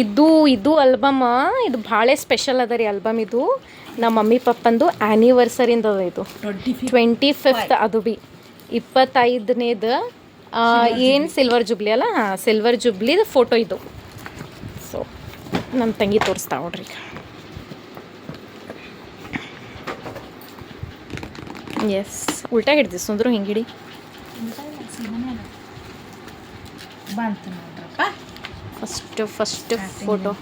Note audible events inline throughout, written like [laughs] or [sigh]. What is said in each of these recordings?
ಇದು ಇದು ಆಲ್ಬಮ್ ಇದು ಭಾಳ ಸ್ಪೆಷಲ್ ಅದ ರೀ ಆಲ್ಬಮ್ ಇದು. ನಮ್ಮ ಮಮ್ಮಿ ಪಪ್ಪಂದು ಆ್ಯನಿವರ್ಸರಿಂದ ಅದ ಇದು. ಟ್ವೆಂಟಿ ಫಿಫ್ತ್ ಅದು ಬಿ. ಇಪ್ಪತ್ತೈದನೇದು ಏನು ಸಿಲ್ವರ್ ಜುಬ್ಲಿ ಅಲ್ಲ? ಹಾಂ ಸಿಲ್ವರ್ ಜುಬ್ಲಿದು ಫೋಟೋ ಇದು. ಸೊ ನಮ್ಮ ತಂಗಿ ತೋರಿಸ್ತಾ ನೋಡ್ರಿ ಎಸ್ ಉಲ್ಟಾ ಹಿಡ್ದಿ ಸುಂದ್ರು ಹಿಂಗಿಡಿ. ಬಂತು. ಫಸ್ಟ್ ಫಸ್ಟ್ ಫೋಟೋ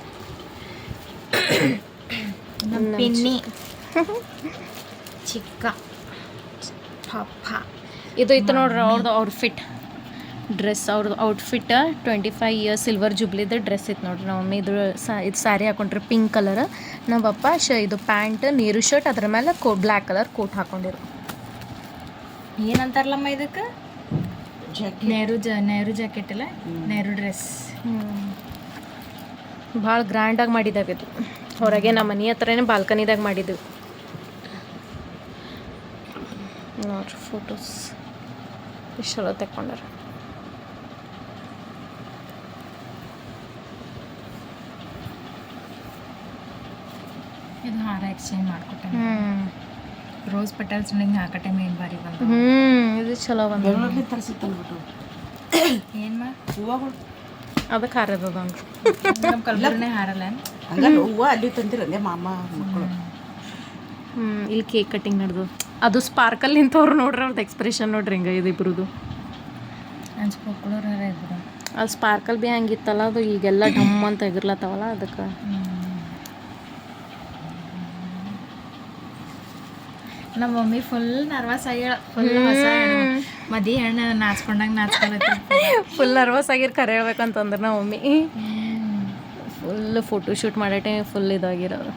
ಪಿನ್ನಿ. ಚಿಕ್ಕ ಪಾಪ. ಇದು ಇತ್ತು ನೋಡ್ರಿ ಅವ್ರದ್ದು ಔಟ್ಫಿಟ್ ಡ್ರೆಸ್ ಅವ್ರದ್ದು outfit twenty five years silver ಜುಬ್ಲಿದ dress ಇತ್ತು ನೋಡ್ರಿ ನಮ್ಮ ಮಮ್ಮಿ. ಇದು ಸಾ ಇದು ಸ್ಯಾರಿ ಹಾಕೊಂಡ್ರೆ ಪಿಂಕ್ ಕಲರ್ ನಮ್ಮ ಪಪ್ಪ ಶ ಇದು ಪ್ಯಾಂಟ್ ನೀರು ಶರ್ಟ್ ಅದ್ರ ಮೇಲೆ ಕೋ ಬ್ಲ್ಯಾಕ್ ಕಲರ್ ಕೋಟ್ ಹಾಕೊಂಡಿರು ಏನಂತಾರಲ್ಲಮ್ಮ ಇದಕ್ಕೆ? ನೆಹರು ಜ ನೆಹರು ಜಾಕೆಟ್ ಅಲ್ಲ? ನೆಹರು ಡ್ರೆಸ್ ಭಾಳ ಗ್ರ್ಯಾಂಡಾಗಿ ಮಾಡಿದಾಗ ಇದು ಹೊರಗೆ ನಮ್ಮ ಮನೆ ಹತ್ರನೇ ಬಾಲ್ಕನಿದಾಗ ಮಾಡಿದ್ದೆವು ನೋಡ್ರಿ ಫೋಟೋಸ್ ಇಷ್ಟೆಲ್ಲ ಚಲೋ ತೆಕ್ಕೊಂಡಾರ. ಇದು ಹಾರ ಎಕ್ಸ್ಚೇಂಜ್ ಮಾಡ್ಕೊಟ್ಟೆ ಹ್ಞೂ ರೋಸ್ ಪೆಟಲ್ಸ್ ಹಿಂಗೆ ಹಾಕೋ ಟೈಮ್ ಏನು ಬಾರಿ ಬಂದು ಹ್ಞೂ ಇದು ಚಲೋ ಬಂದು ಏನು ಮಾ ಹೂವಗಳು ಅದಕ್ಕೆ ನಮ್ಮ ಕಲ್ಬುರ್ನೇ ಹಾರಲ್ಲ. ಹಂಗಲ್ಲ ಹೂವು ಅಲ್ಲಿ ಮಾಮ ಮಕ್ಕಳು. ಹ್ಞೂ ಇಲ್ಲಿ ಕೇಕ್ ಕಟ್ಟಿಂಗ್ ನಡೆದು. ಅದು ಸ್ಪಾರ್ಕಲ್ ನಿಂತವ್ರು ನೋಡ್ರಿ ಅವ್ರದ್ದು ಎಕ್ಸ್ಪ್ರೆಷನ್ ನೋಡ್ರಿ ಹಿಂಗೆ ಇದು ಇಬ್ರದ್ದು ಅದು ಸ್ಪಾರ್ಕಲ್ ಬಿ ಹಂಗಿತ್ತಲ್ಲ ಅದು ಈಗೆಲ್ಲ ಢಮ್ ಅಂತ ಎಗಿರ್ಲತ್ತವಲ್ಲ ಅದಕ್ಕೆ. ನಮ್ಮ ಮಮ್ಮಿ ಫುಲ್ ನರ್ವಸ್ ಆಗ್ಯಾಳ ಫುಲ್ ಹೊಸ ಮದಿ ಹೆಣ್ಣು ನಾಚ್ಕೊಂಡಂಗೆ ನಾಚ್ಕೊಳತ್ತೆ. ಫುಲ್ ನರ್ವಸ್ ಆಗಿರ್ ಕರೆ ಹೇಳ್ಬೇಕಂತಂದ್ರೆ ನಮ್ಮ ಮಮ್ಮಿ ಫುಲ್ ಫೋಟೋ ಶೂಟ್ ಮಾಡೋ ಟೈಮ್ ಫುಲ್ ಇದಾಗಿರೋರು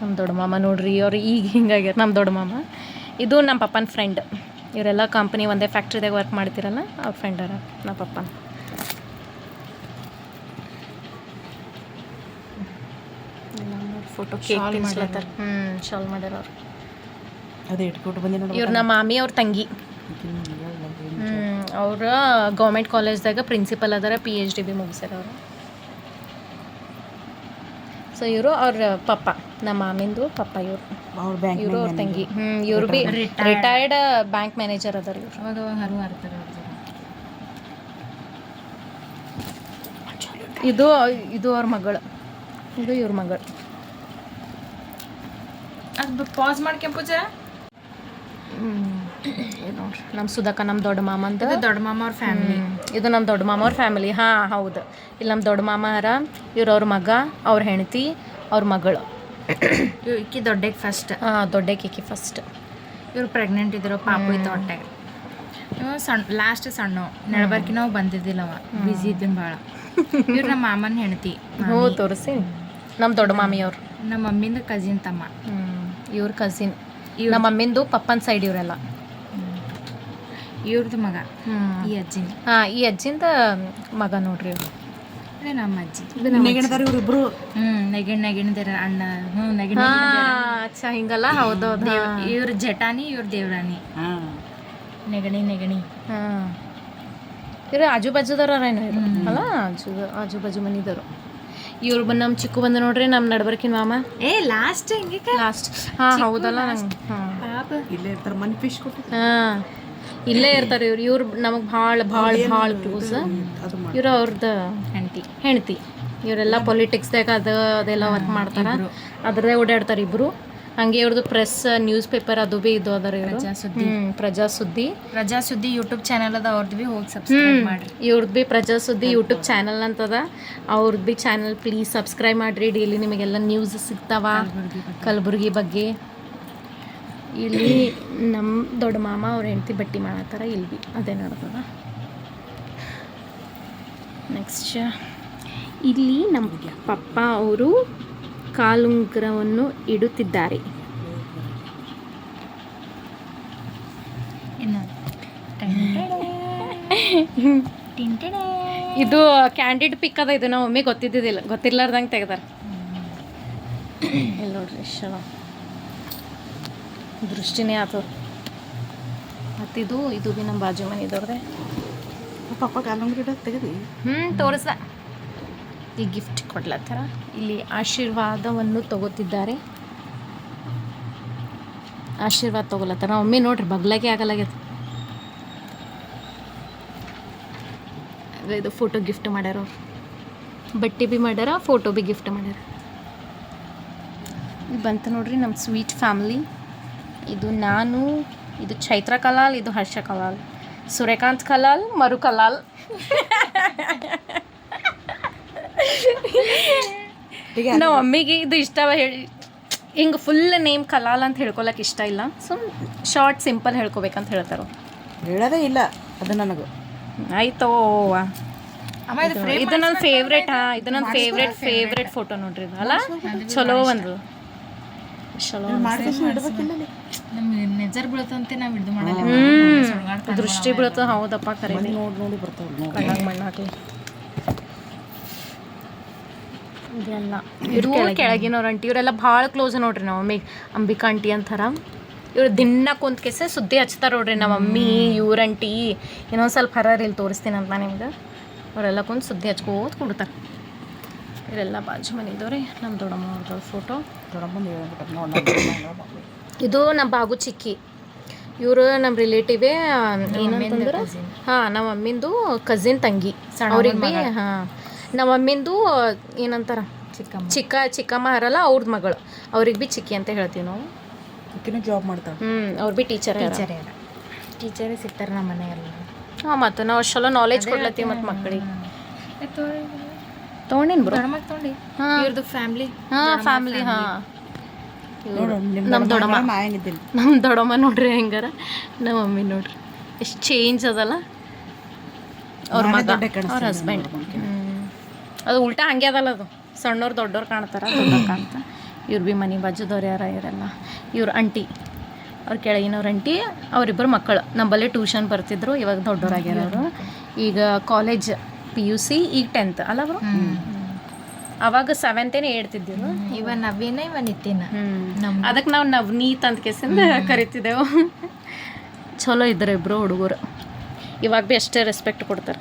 ನಮ್ಮ ದೊಡ್ಡ ಮಾಮ ನೋಡ್ರಿ ಅವ್ರು ಈಗ ಹಿಂಗಾಗ್ಯಾರ ನಮ್ಮ ದೊಡ್ಡ ಮಾಮ. ಇದು ನಮ್ಮ ಪಪ್ಪನ ಫ್ರೆಂಡ್ ಇವರೆಲ್ಲ ಕಂಪ್ನಿ ಒಂದೇ ಫ್ಯಾಕ್ಟ್ರಿದಾಗ ವರ್ಕ್ ಮಾಡ್ತಿರಲ್ಲ ಅವ್ರ ಫ್ರೆಂಡ್ ಅರ ನಮ್ಮ ಪಪ್ಪನ. ಫೋಟೋ ಕೇಕ್ ಶಾಲ್ ಮಾಡ್ಯಾರ ಅವ್ರು ಅದೇ ಇಟ್ಕೊಟ್ಟು ಬಂದಿನ ಇವ್ರು ನಮ್ಮ ಮಾಮಿ ಅವ್ರ ತಂಗಿ. ಅವ್ರ ಗೌರ್ಮೆಂಟ್ ಕಾಲೇಜ್ದಾಗ ಪ್ರಿನ್ಸಿಪಲ್ ಅದಾರ ಪಿ ಎಚ್ ಡಿ ಬಿ ಮುಗಿಸ್ಯಾರ ಅವರು. ಸೊ ಇವರು ಅವ್ರ ಪಪ್ಪ ನಮ್ಮ ಮಾಮಿಂದು ಪಪ್ಪ ಇವರು. ಅವ್ರ ಬ್ಯಾಂಕ್ ಇವರು ಅವ್ರ ತಂಗಿ. ಹ್ಞೂ ಇವರು ಬಿ ರಿಟೈರ್ಡ್ ಬ್ಯಾಂಕ್ ಮ್ಯಾನೇಜರ್ ಅದಾರ ಇವರು. ಇದು ಇದು ಅವ್ರ ಮಗಳು. ಇದು ಇವ್ರ ಮಗಳು. ಅದು ಪಾಸ್ ಮಾಡ್ಕೊಂಪು ಜರ ಇದು ನೋಡ್ರಿ ನಮ್ಮ ಸುಧಾಕ ನಮ್ಮ ದೊಡ್ಡ ಮಾಮಂದು ದೊಡ್ಡ ಮಾಮ ಅವ್ರ ಫ್ಯಾಮಿಲಿ ಇದು ನಮ್ಮ ದೊಡ್ಡ ಮಾಮ ಅವ್ರ ಫ್ಯಾಮಿಲಿ ಹಾಂ ಹೌದು. ಇಲ್ಲಿ ನಮ್ಮ ದೊಡ್ಡ ಮಾಮ ಹರ ಇವ್ರ ಅವ್ರ ಮಗ ಅವ್ರ ಹೆಂಡತಿ ಅವ್ರ ಮಗಳು. ಇಕ್ಕಿ ದೊಡ್ಡಕ್ಕೆ ಫಸ್ಟ್ ಹಾಂ ದೊಡ್ಡಕ್ಕೆ ಇಕ್ಕಿ ಫಸ್ಟ್ ಇವ್ರು ಪ್ರೆಗ್ನೆಂಟ್ ಇದ್ರು ಪಾಪ ಇತ್ತು ಹೊಟ್ಟೆಗೆ ಇವ ಸಣ್ಣ ಲಾಸ್ಟ್ ಸಣ್ಣ. ನಡಬರ್ಕಿ ಬಂದಿದ್ದಿಲ್ಲ ಅವ. ಬಿಸಿ ಇದ್ದೀನಿ ಭಾಳ [laughs] ಇವ್ರು ನಮ್ಮ ಮಾಮನ ಹೆಂಡತಿ ಹ್ಞೂ ತೋರಿಸಿ. ನಮ್ಮ ದೊಡ್ಡ ಮಾಮಿಯವ್ರು. ನಮ್ಮ ಮಮ್ಮಿಂದ ಕಜಿನ್ ತಮ್ಮ. ಇವ್ರ ಕಸಿನ್ ನಮ್ಮ ಮಮ್ಮಿಂದು ಪಪ್ಪನ ಸೈಡ್ ಇವರೆಲ್ಲ. ಇವ್ರದ್ದು ಮಗ. ಹ್ಞೂ ಈ ಅಜ್ಜಿನ. ಹಾಂ ಈ ಅಜ್ಜಿಂದ ಮಗ ನೋಡ್ರಿ ಇವ್ರು. ಅದೇ ನಮ್ಮ ಅಜ್ಜಿ. ನೆಗಣದಾರ ಇವ್ರಿಬ್ರು? ಹ್ಮ್ ನೆಗಿಣ್ ನೆಗಣದಾರ ಅಣ್ಣ. ಹ್ಞೂ ನೆಗಿಣ್ ಅಚ್ಚಾ ಹಿಂಗಲ್ಲ? ಹೌದೌದು ಇವ್ರ ಜಟಾನಿ ಇವ್ರ ದೇವರಾನಿ ಹಾಂ. ನೆಗಣಿ ನೆಗಣಿ. ಹಾಂ. ಇವ್ರು ಆಜು ಬಾಜುದವ್ರೇನು ಅಲ್ಲ ಆಜು ಆಜು ಬಾಜು ಮನಿದವರು. ಇವ್ರು ಬಂದು ನಮ್ಮ ಚಿಕ್ಕು ಬಂದು ನೋಡ್ರಿ ನಮ್ಮ ನಡ್ಬರ್ಕಿನ ಮಾಮ. ಏ ಲಾಸ್ಟ್ ಹಿಂಗೆ ಲಾಸ್ಟ್. ಹಾ ಹೌದಲ್ಲ ಹಾ ಹಾಂ. ಪಾಪ. ಇಲ್ಲೇ ಇರ್ತಾರೆ ಮನ್ ಫಿಶ್ ಕೊಟ್ಟು ಹಾಂ. ಇಲ್ಲೇ ಇರ್ತಾರೆ ಇವ್ರು. ಇವ್ರು ನಮಗೆ ಭಾಳ ಭಾಳ ಭಾಳ ಕ್ಲೋಸ್ ಇವರು ಅವ್ರದ್ದು ಹೆಂಡತಿ. ಹೆಂಡತಿ. ಇವರೆಲ್ಲ ಪೊಲಿಟಿಕ್ಸ್ದಾಗ ಅದು ಅದೆಲ್ಲ ವರ್ಕ್ ಮಾಡ್ತಾರ. ಅದರದೇ ಓಡಾಡ್ತಾರೆ ಇಬ್ಬರು ಹಂಗೆ ಇವ್ರದ್ದು ಪ್ರೆಸ್ ನ್ಯೂಸ್ ಪೇಪರ್ ಅದು ಭೀ ಇದು ಅದರ ಪ್ರಜಾ ಸುದ್ದಿ ಪ್ರಜಾ ಸುದ್ದಿ ಪ್ರಜಾ ಸುದ್ದಿ ಯೂಟ್ಯೂಬ್ ಚಾನಲ್ ಅದ ಅವ್ರದ್ದು ಭೀ ಹೋಗಿ ಸಬ್ಸ್ಕ್ರೈಬ್ ಮಾಡ್ರಿ. ಇವ್ರದ್ದು ಬಿ ಪ್ರಜಾ ಸುದ್ದಿ ಯೂಟ್ಯೂಬ್ ಚಾನಲ್ ಅಂತದ. ಅವ್ರದ್ದು ಬಿ ಚಾನಲ್ ಪ್ಲೀಸ್ ಸಬ್ಸ್ಕ್ರೈಬ್ ಮಾಡಿರಿ. ಡೈಲಿ ನಿಮಗೆಲ್ಲ ನ್ಯೂಸ್ ಸಿಗ್ತಾವ. ಕಲಬುರ್ಗಿ ಬಗ್ಗೆ. ಇಲ್ಲಿ ನಮ್ಮ ದೊಡ್ಡ ಮಾಮ ಅವ್ರ ಹೆಂಡತಿ ಬಟ್ಟಿ ಮಾಡತ್ತಾರ ಇಲ್ಲಿ ಬಿ. ಅದೇ ನಡ್ದದ ನೆಕ್ಸ್ಟ್ ಇಲ್ಲಿ ನಮ್ಮ ಪಪ್ಪ ಅವರು ಕಾಲುಂಗ್ರವನ್ನು ಇಡುತ್ತಿದ್ದಾರೆ. [laughs] ಇದು ಕ್ಯಾಂಡಿಡ್ ಪಿಕ್ ಅದ ಇದು ನಾವು ಒಮ್ಮೆ ಗೊತ್ತಿದ್ದಿದ್ದಿಲ್ಲ. ಗೊತ್ತಿರ್ಲಾರ್ದಂಗೆ ತೆಗ್ದಾರ. ಇಲ್ಲಿ ನೋಡ್ರಿ ದೃಷ್ಟಿನೇ ಆತು ಮತ್ತಿದು ಇದು ಬಿ ನಮ್ಮ ಬಾಜು ಮನಿದವ್ರದೆ ಪಾಪ ಕಾಲಂಗ್ರಿ ತೆಗದಿ ಹ್ಞೂ ತೋರಿಸ್ದ. ಈ ಗಿಫ್ಟ್ ಕೊಡ್ಲತ್ತಾರ ಇಲ್ಲಿ ಆಶೀರ್ವಾದವನ್ನು ತಗೋತಿದ್ದಾರೆ. ಆಶೀರ್ವಾದ ತಗೊಲತ್ತಾರ ಒಮ್ಮೆ ನೋಡ್ರಿ ಬಗ್ಲಾಗೆ ಆಗಲಾಗ್ಯದ. ಇದು ಫೋಟೋ ಗಿಫ್ಟ್ ಮಾಡ್ಯಾರ ಬಟ್ಟೆ ಬಿ ಮಾಡ್ಯಾರ ಫೋಟೋ ಬಿ ಗಿಫ್ಟ್ ಮಾಡ್ಯಾರ. ಬಂತು ನೋಡ್ರಿ ನಮ್ಮ ಸ್ವೀಟ್ ಫ್ಯಾಮ್ಲಿ ಇದು ನಾನು ಇದು ಚೈತ್ರ ಕಲಾಲ್ ಇದು ಹರ್ಷ ಕಲಾಲ್. ಸೂರ್ಯಕಾಂತ್ ಕಲಾಲ್ ಮರು ಕಲಾಲ್. ನಾವು ಅಮ್ಮಿಗೆ ಇದು ಇಷ್ಟವ ಹೇಳಿ ಹಿಂಗೆ ಫುಲ್ ನೇಮ್ ಕಲಾಲ್ ಅಂತ ಹೇಳ್ಕೊಳಕ್ಕೆ ಇಷ್ಟ ಇಲ್ಲ. ಸುಮ್ ಶಾರ್ಟ್ ಸಿಂಪಲ್ ಹೇಳ್ಕೊಬೇಕಂತ ಹೇಳ್ತಾರ. ಹೇಳೋದೇ ಇಲ್ಲ ಅದು ನನಗೆ. ಆಯ್ತೋ. ಅಮ್ಮ ಇದು ಇದು ನನ್ನ ಫೇವ್ರೇಟ್ ಹಾ ಇದು ನನ್ನ ಫೇವ್ರೇಟ್ ಫೇವ್ರೇಟ್ ಫೋಟೋ ನೋಡ್ರಿ ಇದು ಅಲ್ಲ? ಚಲೋ ಒಂದು ಚಲೋ ಮಾಡ್ಕೇಸಿ ಇಡ್ಬೇಕಿಲ್ಲ ಅಲ್ಲಿ. ನಮ್ಗೆ ನೆಜರ್ ಬೀಳತ್ತಂತೆ ನಾವು ಹಿಡ್ದು ಮಾಡಲ್ಲ. ದೃಷ್ಟಿ ಬೀಳತ್ತ ಹೌದಪ್ಪ ಕರೆ ನೋಡಿ ನೋಡಿ ಬರ್ತಾವ ಕಣ್ಣಾಗ ಮಣ್ಣು ಹಾಕಲಿ. ಇದೆಲ್ಲ. ಇದು ಕೆಳಗಿನವ್ರ ಅಂಟಿ ಇವರೆಲ್ಲ ಭಾಳ ಕ್ಲೋಸ್ ನೋಡ್ರಿ ನಮ್ಮ ಮಮ್ಮಿ. ಅಂಬಿಕಾ ಆಂಟಿ ಅಂತಾರ. ಇವ್ರು ದಿನ ಕುಂತ ಕೆಸ ಸುದ್ದಿ ಹಚ್ತಾರ ನೋಡ್ರಿ ನಮ್ಮ ಮಮ್ಮಿ ಇವ್ರ ಅಂಟಿ. ಇನ್ನೊಂದು ಸ್ವಲ್ಪ ಹರ ಇಲ್ಲಿ ತೋರಿಸ್ತೀನಿ ಅಂತ ನಿಮ್ಗೆ. ಅವರೆಲ್ಲ ಕುಂತು ಸುದ್ದಿ ಹಚ್ಕೋತ ಕೊಡ್ತಾರೆ. ಇವರೆಲ್ಲ ಬಾಜು ಮನೆಯವ್ರಿ ನಮ್ಮ ದೊಡ್ಡಮ್ಮ ಅವ್ರದ್ದು ಫೋಟೋ ಇದು ನಮ್ಮ ಬಾಗು ಚಿಕ್ಕಿ. ಇವರು ನಮ್ಮ ರಿಲೇಟಿವೇ ಏನಂತಂದ್ರೆ ಹಾಂ ನಮ್ಮ ಅಮ್ಮಿಂದು ಕಸಿನ್ ತಂಗಿ. ಅವ್ರಿಗೆ ಭೀ ಹಾಂ. ನಮ್ಮ ಅಮ್ಮಿಂದು ಏನಂತಾರ? ಚಿಕ್ಕಮ್ಮ. ಚಿಕ್ಕ ಚಿಕ್ಕಮ್ಮ ಹರಲ್ಲ ಅವ್ರದ್ದು ಮಗಳು. ಅವ್ರಿಗೆ ಭೀ ಚಿಕ್ಕಿ ಅಂತ ಹೇಳ್ತೀವಿ ನಾವು. ಜಾಬ್ ಮಾಡ್ತಾರೆ ಹ್ಞೂ ಅವ್ರು ಭೀ ಟೀಚರ್ ಟೀಚರ್ ಟೀಚರೇ ಸಿಗ್ತಾರೆ ನಮ್ಮ ಮನೆಯಲ್ಲ. ಹಾಂ ಮತ್ತು ನಾವು ಅಷ್ಟೆಲ್ಲ ನಾಲೆಜ್ ಕೊಡ್ಲತ್ತೀವಿ ಮತ್ತು ಮಕ್ಕಳಿಗೆ ತೊಗೊಂಡಿನಿ ಬ್ರೋ ದೊಡ್ಡಮ್ಮ ತೊಗೊಂಡು. ಹಾಂ. ಇವ್ರದ್ದು ಫ್ಯಾಮ್ಲಿ ಹಾಂ ಫ್ಯಾಮಿಲಿ ಹಾಂ. ನಿಮ್ಮ ದೊಡ್ಡಮ್ಮ ನಮ್ಮ ದೊಡ್ಡಮ್ಮ ನೋಡ್ರಿ ಹೆಂಗಾರ. ನಮ್ಮ ಮಮ್ಮಿ ನೋಡ್ರಿ. ಎಷ್ಟು ಚೇಂಜ್ ಅದಲ್ಲ. ಅವ್ರ ಮಗ ಅವ್ರ ಹಸ್ಬೆಂಡ್. ಅದು ಉಲ್ಟಾ ಹಂಗೆ ಅದಲ್ಲ ಅದು. ಸಣ್ಣವ್ರು ದೊಡ್ಡವ್ರು ಕಾಣ್ತಾರ ದೊಡ್ಡವ್ರು ಕಾಣ್ತಾ. ಇವ್ರು ಭೀ ಮನೆ ಬಾಜುದವ್ರು ಯಾರ ಇವರೆಲ್ಲ. ಇವ್ರ ಅಂಟಿ ಅವ್ರ ಕೆಳಗಿನವ್ರ ಅಂಟಿ ಅವರಿಬ್ಬರು ಮಕ್ಕಳು. ನಮ್ಮಲ್ಲೇ ಟ್ಯೂಷನ್ ಬರ್ತಿದ್ರು ಇವಾಗ ದೊಡ್ಡವರಾಗಿರೋರು ಅವರು ಈಗ ಕಾಲೇಜ್ ಪಿ ಯು ಸಿ ಈಗ ಟೆಂತ್. ಅಲ್ಲ ಅವರು ಅವಾಗ ಸೆವೆಂತೇನೆ ಏಡ್ತಿದ್ದೀವಿ ಇವ ನವೀನ ಇವ ನಿತ್ತಿನ ಅದಕ್ಕೆ ನಾವು ನವನೀತ್ ಅಂತ ಕೇಸಿಂದ ಕರಿತಿದ್ದೆವು. ಚಲೋ ಇದ್ದಾರೆ ಇಬ್ಬರು ಹುಡುಗರು. ಇವಾಗ ಭೀ ಅಷ್ಟೇ ರೆಸ್ಪೆಕ್ಟ್ ಕೊಡ್ತಾರೆ.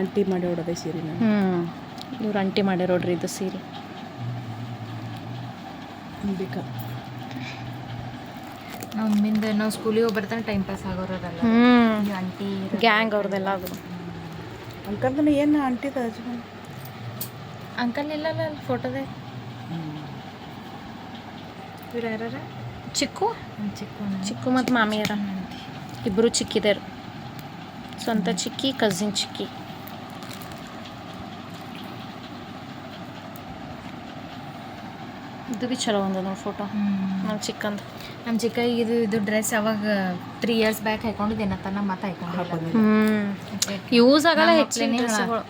ಅಂಟಿ ಮಾಡಿ ಹೊಡೋದೇ ಸೀರೆ ನಾನು. ಹ್ಞೂ ಇವ್ರು ಅಂಟಿ ಮಾಡಿ ನೋಡ್ರಿ ಇದು ಸೀರೆ. ನಮ್ಮಿಂದ ನಾವು ಮಿಂದ ನಾವು ಸ್ಕೂಲಿಗೆ ಹೋಗಿ ಬರ್ತಾನೆ ಟೈಮ್ ಪಾಸ್ ಆಗೋರಲ್ಲ ಹ್ಞೂ ಆಂಟಿ ಗ್ಯಾಂಗ್ ಅವ್ರದ್ದೆಲ್ಲ ಅದು ಅಂಕಲ್ದನ ಏನು ಅಂಟಿದ ಹಚ್ಕೊಂಡು ಅಂಕಲ್ ಇಲ್ಲಲ್ಲ ಫೋಟೋದೇ. ಇವ್ರು ಯಾರ ಚಿಕ್ಕು? ಚಿಕ್ಕು ಚಿಕ್ಕು ಮತ್ತು ಮಾಮಿಯರ. ಇಬ್ಬರು ಚಿಕ್ಕಿದರು. ಸ್ವಂತ ಚಿಕ್ಕಿ ಕಸಿನ್ ಚಿಕ್ಕಿ. ಇದು ಭೀ ಚಲೋ ಒಂದು ನೋಡಿ ಫೋಟೋ ನಮ್ಮ ಚಿಕ್ಕಂದು. ನಮ್ಮ ಚಿಕ್ಕ ಇದು ಇದು ಡ್ರೆಸ್ ಅವಾಗ ತ್ರೀ ಇಯರ್ಸ್ ಬ್ಯಾಕ್ ಹಾಕೊಂಡಿದ್ದೆ ಹಾಕೊಂಡಿದ್ದೇನೆ ತನ್ನ ಮತ್ತೆ ಹಾಕೊಂಡು ಯೂಸ್ ಆಗಲ್ಲ ಹೆಚ್ಚಿನ ಡ್ರೆಸ್ಗಳು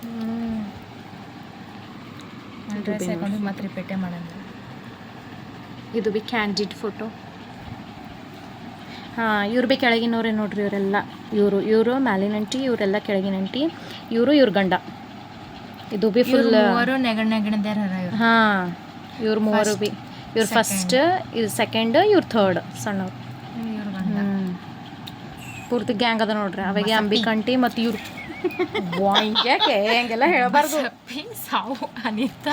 ಡ್ರೆಸ್ ಹಾಕೊಂಡು ಮತ್ತೆ ರಿಪೇಟೆ ಮಾಡೋಣ. ಇದು ಬಿ ಕ್ಯಾಂಡಿಡ್ ಫೋಟೋ ಹಾಂ ಇವ್ರು ಬಿ ಕೆಳಗಿನವ್ರೆ ನೋಡ್ರಿ ಇವರೆಲ್ಲ. ಇವರು ಇವರು ಮ್ಯಾಲಿನಂಟಿ ಇವರೆಲ್ಲ ಕೆಳಗಿನ ಅಂಟಿ ಇವರು ಇವ್ರ ಗಂಡ. ಇದು ಬಿ ಫುಲ್ ಹಾಂ. ಇವ್ರು ಮೂವರು ಬಿ ಇವ್ರು ಫಸ್ಟ್ ಇವ್ರು ಸೆಕೆಂಡ್ ಇವ್ರು ಥರ್ಡ್ ಸಣ್ಣವ್ರು. ಪೂರ್ತಿ ಗ್ಯಾಂಗ್ ಅದ ನೋಡ್ರಿ. ಅವಾಗ ಅಂಬಿಕಂಟಿ ಮತ್ತು ಇವ್ರು. [laughs] ಯಾಕೆ? ಹಂಗೆಲ್ಲ ಹೇಳಬಾರ್ದು. ಸಾವು ಅನಿತಾ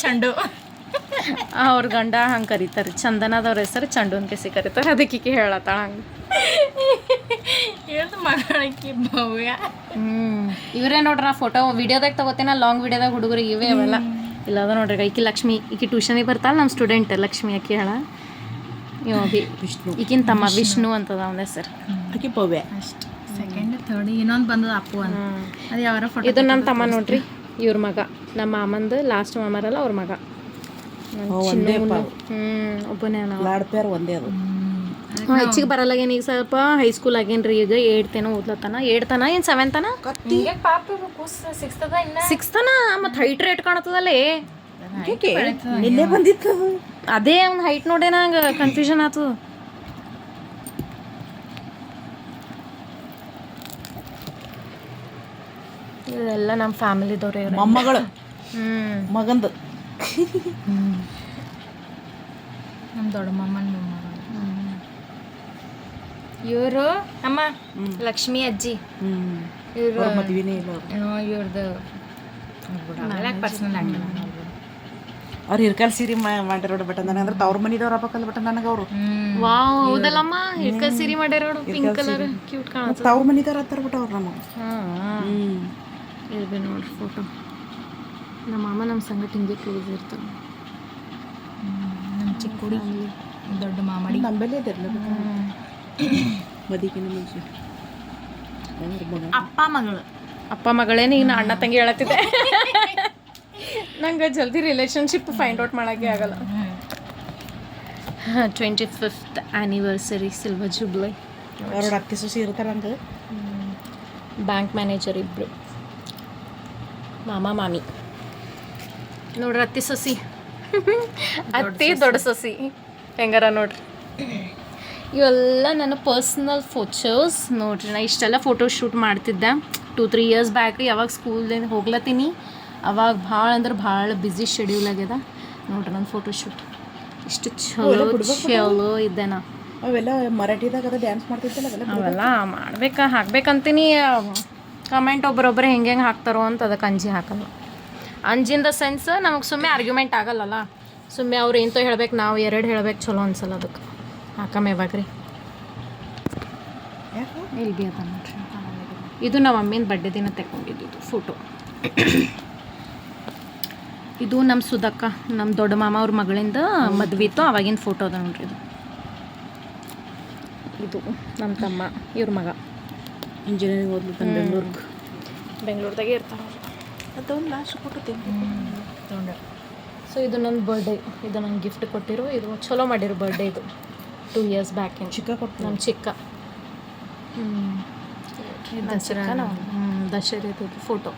ಚಂಡು. ಅವ್ರ ಗಂಡ ಹಂಗೆ ಕರೀತಾರೆ. ಚಂದನದವ್ರ ಹೆಸರು ಚಂಡು ಅಂತ ಕೆಸಿ ಕರೀತಾರೆ. ಅದಕ್ಕೆ ಈಕೆ ಹೇಳತ್ತಾಳ ಹಂಗೆ. ಹ್ಮ್. ಇವರೇ ನೋಡ್ರಿ ನಾ ಫೋಟೋ ವಿಡಿಯೋದಾಗ ತಗೋತೇನ ಲಾಂಗ್ ವಿಡಿಯೋದಾಗ ಹುಡುಗರಿಗೆ ಇವೇ ಅವೆಲ್ಲ. ಇಲ್ಲ ಅದ ನೋಡ್ರಿ ಈಕಿ ಲಕ್ಷ್ಮಿ ಈಕಿ ಟ್ಯೂಷನಿಗೆ ಬರ್ತಾಳ ನಮ್ಮ ಸ್ಟೂಡೆಂಟ್ ಲಕ್ಷ್ಮಿ ಆಕಿ ಹೇಳ. ಇವ ಬಿ ವಿಷ್ಣು. ಈಕಿನ ತಮ್ಮ ವಿಷ್ಣು ಅಂತದ ಅವನ ಹೆಸರು. ಆಕಿ ಪವ್ಯ. ಅಷ್ಟು. ಸೆಕೆಂಡ್ ಥರ್ಡ್ ಇನ್ನೊಂದು ಬಂದದ ಅಪ್ಪು ಅಂತ. ಅದು ಯಾವಾರ ಫೋಟೋ ಇದು ನನ್ನ ತಮ್ಮ ನೋಡ್ರಿ ಇವ್ರ ಮಗ. ನಮ್ಮ ಮಾಮಂದು ಲಾಸ್ಟ್ ಮಾಮರಲ್ಲ ಅವ್ರ ಮಗ. ಹ್ಞೂ ಒಬ್ಬನೇ ಲಾಡ್ ಪೇರ್ ಒಂದೇ ಅದು. ಹೆಚ್ಚಿಗೆ ಬರಲ್ಲಾಗೇನು ಈಗ ಸ್ವಲ್ಪ ಹೈಸ್ಕೂಲ್ ಆಗೇನ್ರಿ ಈಗ ಏಡ್ತೇನೋ ಓದ್ಲತ್ತಾನ. ಏಡ್ತಾನ ಏನು ಸೆವೆಂತನ ಸಿಕ್ಸ್ತನ ಮತ್ತು ಹೈಟ್ ರೇಟ್ ಕಾಣತ್ತದಲ್ಲೇ? ಆಕೆ ನಿನ್ನೆ ಬಂದಿತ್ತು. ಅದೇ ಅವ್ನ ಹೈಟ್ ನೋಡೇನ ನಂಗೆ ಕನ್ಫ್ಯೂಷನ್ ಆತು. ಇದೆಲ್ಲ ನಮ್ಮ ಫ್ಯಾಮಿಲಿದವ್ರೆ ಮೊಮ್ಮಗಳು. ಹ್ಮ್. ಮಗಂದು. ನಮ್ಮ ದೊಡ್ಡ ಮಾಮನ ಮೊಮ್ಮಗಳು. ಇವರು ಅಮ್ಮ. ಲಕ್ಷ್ಮಿ ಅಜ್ಜಿ. ಇವರು ಮದ್ವಿನೇ ಇಲ್ಲ ಇವ್ರದ್ದು ಪರ್ಸನಲ್ ಆಗಿಲ್ಲ ಅವ್ರು ಹಿರ್ಕಲ್ ಸೀರೆ ಮಾಡಿರೋ ಬಟ್ ನನಗೆ ತವ್ರ ಮನಿದವ್ರು ಆಗ್ಬೇಕಲ್ಲ ಬಟ್ ನನಗೆ ಅವರು. ವಾವ್ ಹೌದಲ್ಲಮ್ಮ? ಹಿರ್ಕಲ್ ಸಿರಿ ಮಾಡ್ಯಾರ ನೋಡು ಪಿಂಕ್ ಕಲರ್ ಕ್ಯೂಟ್ ಕಾಣುತ್ತೆ. ತವ್ರ ಮನಿದವ್ರು ಹತ್ತಾರ ಬಿಟ್ಟು ಅವ್ರು ನಮಗೆ. ಇರ್ಬಿ ನೋಡ್ರಿ ಫೋಟೋ ನಮ್ಮ ಮಾಮ ನಮ್ಮ ಸಂಗಟ ಹಿಂಗೆ ಕ್ಲೋಸ್ ಇರ್ತಾರೆ ನಮ್ಮ ಚಿಕ್ಕ ಹುಡುಗಿ ದೊಡ್ಡ ಮಾಮಡಿ. ನಂಬಲ್ಲಿ ಇದಿರಲ್ಲ ಮದಿಕಿನ ಮನುಷ್ಯ ಅಪ್ಪ ಮಗಳು. ಅಪ್ಪ ಮಗಳೇ ಈಗ ನಾ ಅಣ್ಣ ತಂಗಿ ಹೇಳತ್ತಿದ್ದೆ. ನಂಗೆ ಜಲ್ದಿ ರಿಲೇಶನ್ಶಿಪ್ ಫೈಂಡ್ ಔಟ್ ಮಾಡೋಕ್ಕೆ ಆಗಲ್ಲ. Twenty fifth anniversary silver jubilee ಎರಡು ಅತ್ತೆ ಸೊಸಿ ಇರ್ತಾರ ಹಂಗೆ ಬ್ಯಾಂಕ್ ಮ್ಯಾನೇಜರ್ ಇಬ್ಬರು ಮಾಮ ಮಾಮಿ. ನೋಡ್ರಿ ಅತ್ತಿ ಸೊಸಿ. ಅತ್ತಿ ದೊಡ್ಡ ಸೊಸಿ. ಹೆಂಗಾರ ನೋಡ್ರಿ. ಇವೆಲ್ಲ ನನ್ನ ಪರ್ಸ್ನಲ್ ಫೋಟೋಸ್ ನೋಡ್ರಿ ನಾ ಇಷ್ಟೆಲ್ಲ ಫೋಟೋ ಶೂಟ್ ಮಾಡ್ತಿದ್ದೆ. ಟೂ ತ್ರೀ ಇಯರ್ಸ್ ಬ್ಯಾಕ್ ಯಾವಾಗ ಸ್ಕೂಲ್ದಿಂದ ಹೋಗ್ಲತ್ತೀನಿ. ಅವಾಗ ಭಾಳ ಅಂದ್ರೆ ಭಾಳ ಬ್ಯುಸಿ ಶೆಡ್ಯೂಲ್ ಆಗ್ಯದ. ನೋಡ್ರಿ ನನ್ನ ಫೋಟೋ ಶೂಟ್ ಇಷ್ಟು ಚಲೋ ಚಲೋ ಇದ್ದೆ ನಾ. ಅವೆಲ್ಲ ಮರಾಠಿದಾಗ ಡ್ಯಾನ್ಸ್ ಮಾಡ್ತಿದ್ದಲ್ಲ ಅವೆಲ್ಲ ಮಾಡ್ಬೇಕಾ ಹಾಕ್ಬೇಕಂತೀನಿ. ಕಮೆಂಟ್ ಒಬ್ಬರೊಬ್ಬರು ಹೆಂಗೆ ಹೆಂಗೆ ಹಾಕ್ತಾರೋ ಅಂತ ಅದಕ್ಕೆ ಅಂಜಿ ಹಾಕಲ್ಲ. ಅಂಜಿಂದ ಸೆನ್ಸ್ ನಮಗೆ ಸುಮ್ಮನೆ ಆರ್ಗ್ಯುಮೆಂಟ್ ಆಗಲ್ಲಲ್ಲ. ಸುಮ್ಮನೆ ಅವ್ರು ಏನಂತ ಹೇಳ್ಬೇಕು ನಾವು ಎರಡು ಹೇಳ್ಬೇಕು ಚಲೋ ಅನ್ಸಲ್ಲ ಅದಕ್ಕೆ. ಹಾಕಮ್ಮ ಯಾವಾಗ ರೀ. ಇಲ್ಲಿ ಬಿ ಅದ ನೋಡ್ರಿ. ಇದು ನಮ್ಮ ಮಮ್ಮಿನ ಬಡ್ಡೆ ದಿನ ತೆಕ್ಕೊಂಡಿದ್ದು ಫೋಟೋ ಇದು ನಮ್ಮ ಸುಧಕ್ಕ ನಮ್ಮ ದೊಡ್ಡ ಮಾಮ ಅವ್ರ ಮಗಳಿಂದ ಮದ್ವೆ ಇತ್ತು ಅವಾಗಿನ ಫೋಟೋ ಅದ ನೋಡ್ರಿ ಇದು. ಇದು ನಮ್ಮ ತಮ್ಮ ಇವ್ರ ಮಗ. ಇಂಜಿನಿಯರಿಂಗ್ ಓದ್ಲು ಬೆಂಗಳೂರಿಗೆ ಬೆಂಗಳೂರ್ದಾಗೆ ಬೆಂಗಳೂರದಾಗೆ ಇರ್ತಾನೆ ಅದೊಂದು ಲಾಸ್ಟ್ ಫೋಟೋ ತೆಗ್ದು ಸೊ ಇದು ನನ್ನ ಬರ್ಡೇ ಇದು ನಂಗೆ ಗಿಫ್ಟ್ ಕೊಟ್ಟಿರೋ. ಇದು ಚಲೋ ಮಾಡಿರು ಬರ್ಡೇ ಇದು. ಟೂ ಇಯರ್ಸ್ ಬ್ಯಾಕ್ ಚಿಕ್ಕ. ಕೊಟ್ಟು ನಮ್ಮ ಚಿಕ್ಕ ದಸರಾ ಹ್ಞೂ ದಸರಾ ಫೋಟೋ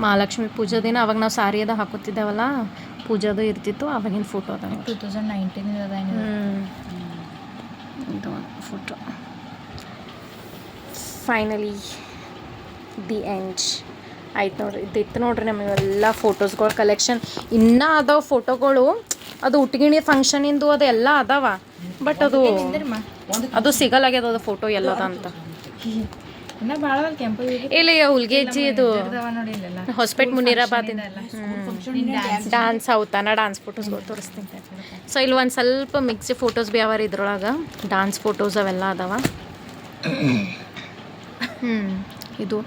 ಮಹಾಲಕ್ಷ್ಮಿ ಪೂಜಾ. ದಿನ ಅವಾಗ ನಾವು ಸಾರಿ ಅದ ಹಾಕೋತಿದ್ದೇವಲ್ಲ ಪೂಜಾದು ಇರ್ತಿತ್ತು ಅವಾಗಿನ ಫೋಟೋ ಅದ ಟೂ ತೌಸಂಡ್ ನೈನ್ಟೀನ್ ಇದು ಫೋಟೋ ಫೈನಲಿ ದಿ ಎಂಡ್ ಆಯ್ತು ನೋಡ್ರಿ. ಇದ್ದಿತ್ತು ನೋಡ್ರಿ ನಮಗೆಲ್ಲ ಫೋಟೋಸ್ಗಳ ಕಲೆಕ್ಷನ್ ಇನ್ನೂ ಅದಾವ ಫೋಟೋಗಳು ಅದು ಉಟ್ಗಿಣಿ ಫಂಕ್ಷನಿಂದು ಅದೆಲ್ಲ ಅದಾವ. ಬಟ್ ಅದು ಅದು ಸಿಗಲಾಗ್ಯದ ಅದು ಫೋಟೋ ಎಲ್ಲದ ಅಂತ. ಇಲ್ಲ ಹುಲ್ಗೇಜಿ ಇದು ಹೊಸಪೇಟ್ ಮುನಿರಾಬಾದ್ ಡಾನ್ಸ್ ಅವತಾನ ಡಾನ್ಸ್ ಫೋಟೋಸ್ಗಳು ತೋರಿಸ್ತೀನಿ. ಸೊ ಇಲ್ಲಿ ಒಂದು ಸ್ವಲ್ಪ ಮಿಕ್ಸ್ ಫೋಟೋಸ್ ಭೀ ಅವ ಇದ್ರೊಳಗೆ. ಡಾನ್ಸ್ ಫೋಟೋಸ್ ಅವೆಲ್ಲ ಅದಾವ. [coughs] ಹ್ಞೂ ಇದು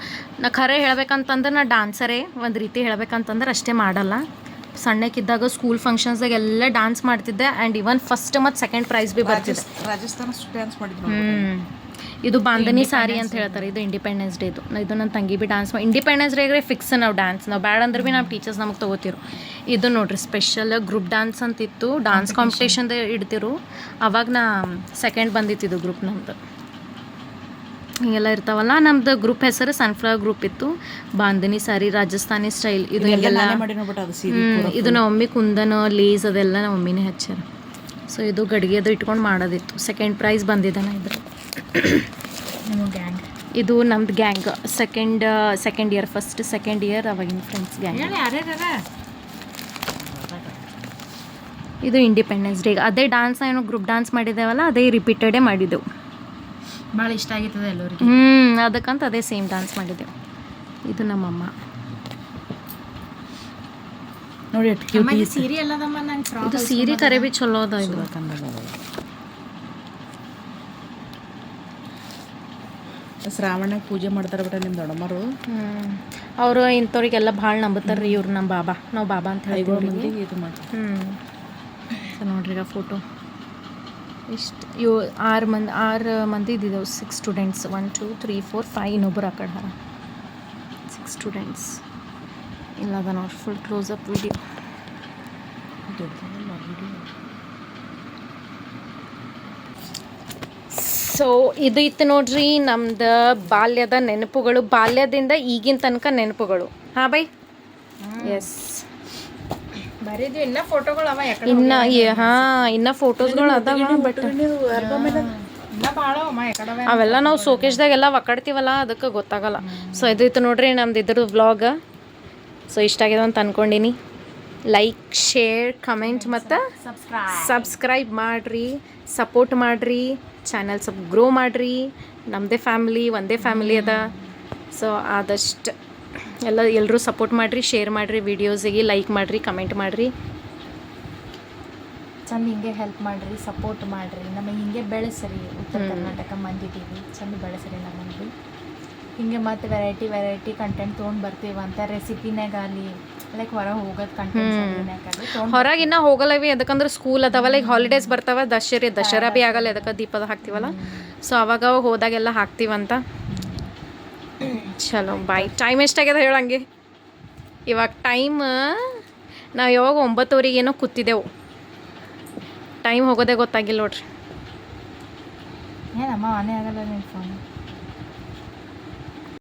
ನಾ ಖರೆ ಹೇಳ್ಬೇಕಂತಂದ್ರೆ ನಾ ಡ್ಯಾನ್ಸರೇ ಒಂದು ರೀತಿ ಹೇಳ್ಬೇಕಂತಂದ್ರೆ ಅಷ್ಟೇ ಮಾಡಲ್ಲ. ಸಣ್ಣಕ್ಕಿದ್ದಾಗ ಸ್ಕೂಲ್ ಫಂಕ್ಷನ್ಸ್ದಾಗ ಎಲ್ಲ ಡ್ಯಾನ್ಸ್ ಮಾಡ್ತಿದ್ದೆ ಆ್ಯಂಡ್ ಇವನ್ ಫಸ್ಟ್ ಮತ್ತು ಸೆಕೆಂಡ್ ಪ್ರೈಸ್ ಬಿ ಬರ್ತಿದ್ದೆ ರಾಜಸ್ಥಾನ ಡ್ಯಾನ್ಸ್ ಮಾಡಿದ್ರು ಇದು ಬಾಂಧನಿ ಸಾರಿ ಅಂತ ಹೇಳ್ತಾರೆ ಇದು ಇಂಡಿಪೆಂಡೆನ್ಸ್ ಡೇ ಇದು ನನ್ನ ತಂಗಿ ಬಿ ಡ್ಯಾನ್ಸ್ ಇಂಡಿಪೆಂಡೆನ್ಸ್ ಡೇಗೆ ಫಿಕ್ಸ್ ನಾವು ಡ್ಯಾನ್ಸ್ ನಾವು ಬ್ಯಾಡ್ ಅಂದ್ರೆ ಭೀ ನಮ್ಮ ಟೀಚರ್ಸ್ ನಮಗೆ ತೊಗೋತಿರು. ಇದು ನೋಡ್ರಿ ಸ್ಪೆಷಲ್ ಗ್ರೂಪ್ ಡ್ಯಾನ್ಸ್ ಅಂತಿತ್ತು ಡಾನ್ಸ್ ಕಾಂಪಿಟೇಷನ್ದ ಇಡ್ತಿರು. ಅವಾಗ ನಾ ಸೆಕೆಂಡ್ ಬಂದಿತ್ತು ಇದು ಗ್ರೂಪ್ ನಮ್ದು. ಹಿಂಗೆಲ್ಲ ಇರ್ತಾವಲ್ಲ ನಮ್ದು ಗ್ರೂಪ್ ಹೆಸರು ಸನ್ಫ್ಲವರ್ ಗ್ರೂಪ್ ಇತ್ತು. ಬಾಂಧನಿ ಸಾರಿ ರಾಜಸ್ಥಾನಿ ಸ್ಟೈಲ್ ಇದು ಹ್ಮ್, ಇದು ನಮ್ಮ ಮಮ್ಮಿ ಕುಂದನ ಲೇಸ್ ಅದೆಲ್ಲ ನಮ್ಮ ಮಮ್ಮಿನೇ ಹಚ್ಚಾರ ಸೊ ಇದು ಗಡಿಗೆ ಅದು ಇಟ್ಕೊಂಡು ಮಾಡೋದಿತ್ತು. ಸೆಕೆಂಡ್ ಪ್ರೈಸ್ ಬಂದಿದೆ ನಾ ಇದ್ರ ಗ್ಯಾಂಗ್ ಇದು ನಮ್ದು gang second second year first second year ಅವಾಗಿನ ಫ್ರೆಂಡ್ಸ್ ಗ್ಯಾಂಗ್ ಇದು ಇಂಡಿಪೆಂಡೆನ್ಸ್ ಡೇ ಅದೇ ಡಾನ್ಸ್ ಏನೋ ಗ್ರೂಪ್ ಡಾನ್ಸ್ ಮಾಡಿದ್ದೇವಲ್ಲ ಅದೇ ರಿಪೀಟೆಡೇ ಮಾಡಿದ್ದೆವು. ಭಾಳ ಇಷ್ಟ ಆಗಿರ್ತದೆ ಎಲ್ಲರಿಗೆ. ಹ್ಞೂ ಅದಕ್ಕಂತ ಅದೇ ಸೇಮ್ ಡಾನ್ಸ್ ಮಾಡಿದ್ದೆವು ಇದು ನಮ್ಮಮ್ಮ. ನೋಡಿ ಎಷ್ಟು ಕ್ಯೂಟ್ ಅಮ್ಮ ಇದು ಸೀರೆ ಎಲ್ಲದಮ್ಮ? ನಂಗೆ ಫ್ರಾಕ್ ಇದು ಸೀರೆ ಕರೆ ಬಿ ಚಲೋ ಅದ ಇದು. ಶ್ರಾವಣಕ್ಕೆ ಪೂಜೆ ಮಾಡ್ತಾರೆ ಬಿಟ್ಟ ನಿಮ್ಮ ದೊಡ್ಡಮ್ಮರು? ಅವರು ಇಂಥವ್ರಿಗೆಲ್ಲ ಭಾಳ ನಂಬುತ್ತಾರೆ ರೀ ಇವ್ರು ನಮ್ಮ ಬಾಬಾ. ನಾವು ಬಾಬಾ ಅಂತ ಹೇಳಿ ಇದು ಮಾಡಿ ಹ್ಞೂ ಸೊ ನೋಡ್ರಿ ಈಗ ಫೋಟೋ ಇಷ್ಟು ಯೋ ಆರು ಮಂದಿ ಆರು ಮಂದಿ ಇದ್ದಿದ್ದೆವು six students one two three four five ಇನ್ನೊಬ್ಬರು ಆ ಕಡೆ ಹರ. ಸಿಕ್ಸ್ ಸ್ಟೂಡೆಂಟ್ಸ್ ಇಲ್ಲ ಅದ ನೋಡಿ ಫುಲ್ ಕ್ಲೋಸಪ್ ವಿಡಿಯೋ ಸೊ ಇದು ಇತ್ತು ನೋಡ್ರಿ ನಮ್ದು ಬಾಲ್ಯದ ನೆನಪುಗಳು. ಬಾಲ್ಯದಿಂದ ಈಗಿನ ತನಕ ನೆನಪುಗಳು. ಹಾಂ ಬೈ. ಎಸ್ ಇನ್ನ ಹಾ ಇನ್ನ ಫೋಟೋಸ್ಗಳು ಅದಾವ ಬಟ್ ಅವೆಲ್ಲ ನಾವು ಸೋಕೇಶ್ದಾಗೆಲ್ಲ ಒಕ್ಕಾಡ್ತೀವಲ್ಲ ಅದಕ್ಕೆ ಗೊತ್ತಾಗಲ್ಲ. ಸೊ ಇದು ಇತ್ತು ನೋಡ್ರಿ ನಮ್ದು ಇದ್ರ ವ್ಲಾಗ್ ಸೊ ಇಷ್ಟ ಆಗಿದೆ ಅಂತ ಅನ್ಕೊಂಡಿನಿ. ಲೈಕ್ ಶೇರ್ ಕಮೆಂಟ್ ಮತ್ತು ಸಬ್ಸ್ಕ್ರೈಬ್ ಮಾಡಿರಿ ಸಪೋರ್ಟ್ ಮಾಡಿರಿ ಚಾನಲ್ ಸ್ವಲ್ಪ ಗ್ರೋ ಮಾಡಿರಿ. ನಮ್ಮದೇ ಫ್ಯಾಮಿಲಿ ಒಂದೇ ಫ್ಯಾಮಿಲಿ ಅದ. ಸೊ ಆದಷ್ಟು ಎಲ್ಲ ಎಲ್ಲರೂ ಸಪೋರ್ಟ್ ಮಾಡಿರಿ ಶೇರ್ ಮಾಡಿರಿ ವೀಡಿಯೋಸಿಗೆ ಲೈಕ್ ಮಾಡಿರಿ ಕಮೆಂಟ್ ಮಾಡಿರಿ. ಚಂದ ಹಿಂಗೆ ಹೆಲ್ಪ್ ಮಾಡಿರಿ ಸಪೋರ್ಟ್ ಮಾಡಿರಿ. ನಮಗೆ ಹಿಂಗೆ ಬೆಳೆಸ್ರಿ ಉತ್ತರ ಕರ್ನಾಟಕ ಮಂದಿದ್ದೀವಿ ಚಂದ ಬೆಳೆಸ್ರಿ ನಮಗೆ ಹಿಂಗೆ ಮತ್ತೆ ವೆರೈಟಿ ವೆರೈಟಿ ಕಂಟೆಂಟ್ ತೊಗೊಂಡು ಬರ್ತೀವಂತ ಆಗಲಿ ಲೈಕ್ ಹೊರಗೆ ಹೋಗೋದು ಕಂಟೆಂಟ್ ಹೊರಗೆ ಇನ್ನೂ ಹೋಗಲ್ಲವಿ ಯಾಕಂದ್ರೆ ಸ್ಕೂಲ್ ಅದಾವ ಲೈಕ್ ಹಾಲಿಡೇಸ್ ಬರ್ತಾವ ದಶರಿ ದಸರಾ ಭೀ ಆಗಲ್ಲ ಅದಕ್ಕೆ ದೀಪದ ಹಾಕ್ತೀವಲ್ಲ. ಸೊ ಅವಾಗ ಹೋದಾಗೆಲ್ಲ ಹಾಕ್ತೀವಂತ. ಚಲೋ, ಬಾಯ್. ಟೈಮ್ ಎಷ್ಟಾಗ್ಯದ ಹೇಳಂಗೆ ಇವಾಗ ಟೈಮ್ ನಾವು ಯಾವಾಗ ಒಂಬತ್ತುವರೆಗೆ ಏನೋ ಕೂತಿದ್ದೆವು. ಟೈಮ್ ಹೋಗೋದೇ ಗೊತ್ತಾಗಿಲ್ಲ ನೋಡ್ರಿ. ಏನಮ್ಮ, ಮನೆ ಆಗಲ್ಲ